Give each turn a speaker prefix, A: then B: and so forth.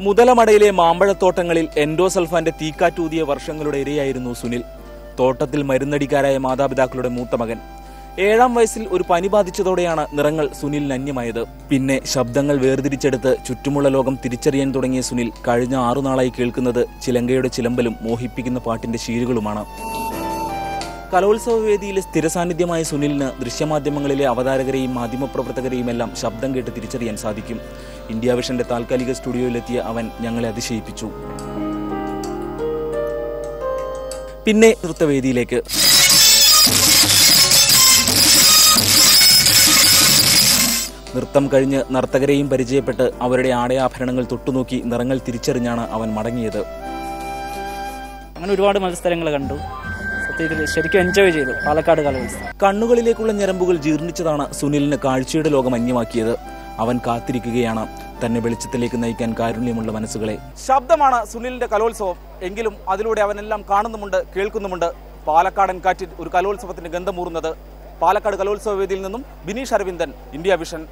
A: മുതലമടയിലെ മാമ്പഴത്തോട്ടങ്ങളിൽ എൻഡോസൾഫാന്റെ തീക്കാറ്റൂതിയ വർഷങ്ങളുടെ ഇരയായിരുന്നു സുനിൽ. തോട്ടത്തിൽ മരുന്നടിക്കാരായ മാതാപിതാക്കളുടെ മൂത്ത മകൻ. ഏഴാം വയസ്സിൽ ഒരു പനി ബാധിച്ചതോടെയാണ് നിറങ്ങൾ സുനിലിന് അന്യമായത് പിന്നെ ശബ്ദങ്ങൾ വേർതിരിച്ചെടുത്ത് ചുറ്റുമുള്ള ലോകം തിരിച്ചറിയാൻ തുടങ്ങിയ സുനിൽ കഴിഞ്ഞ ആറുനാളായി കേൾക്കുന്നത് ചിലങ്കയുടെ ചിലമ്പലും മോഹിപ്പിക്കുന്ന പാട്ടിന്റെ ശീലുകളുമാണ്. കലോത്സവ വേദിയിലെ സ്ഥിരസാന്നിധ്യമായ സുനിലിന് ദൃശ്യമാധ്യമങ്ങളിലെ അവതാരകരെയും മാധ്യമപ്രവർത്തകരെയും എല്ലാം ശബ്ദം കേട്ട് തിരിച്ചറിയാൻ സാധിക്കും. ഇന്ത്യ വിഷന്റെ താൽക്കാലിക സ്റ്റുഡിയോയിലെത്തിയ അവൻ ഞങ്ങളെ അതിശയിപ്പിച്ചു. പിന്നെ നൃത്തവേദിയിലേക്ക് നൃത്തം കഴിഞ്ഞ് നർത്തകരെയും പരിചയപ്പെട്ട് അവരുടെ ആടയാഭരണങ്ങൾ തൊട്ടുനോക്കി നിറങ്ങൾ തിരിച്ചറിഞ്ഞാണ് അവൻ മടങ്ങിയത്.
B: അങ്ങനെ ഒരുപാട് മത്സരങ്ങൾ കണ്ടു. ശരിക്കും എൻജോയ് ചെയ്തു. പാലക്കാട് കലോത്സവം
A: കണ്ണുകളിലേക്കുള്ള ഞരമ്പുകൾ ജീർണിച്ചതാണ് സുനിലിന് കാഴ്ചയുടെ ലോകം അന്യമാക്കിയത്. അവൻ കാത്തിരിക്കുകയാണ്. തന്നെ വെളിച്ചത്തിലേക്ക് നയിക്കാൻ കാരുണ്യമുള്ള മനസ്സുകളെ. ശബ്ദമാണ് സുനിലിന്റെ കലോത്സവം. എങ്കിലും അതിലൂടെ അവനെല്ലാം കാണുന്നുമുണ്ട് കേൾക്കുന്നുമുണ്ട്. പാലക്കാടൻ കാറ്റിൽ ഒരു കലോത്സവത്തിന്റെ ഗന്ധമൂറുന്നത് പാലക്കാട് കലോത്സവ വേദിയിൽ നിന്നും ബിനീഷ് അരവിന്ദൻ ഇന്ത്യ വിഷൻ.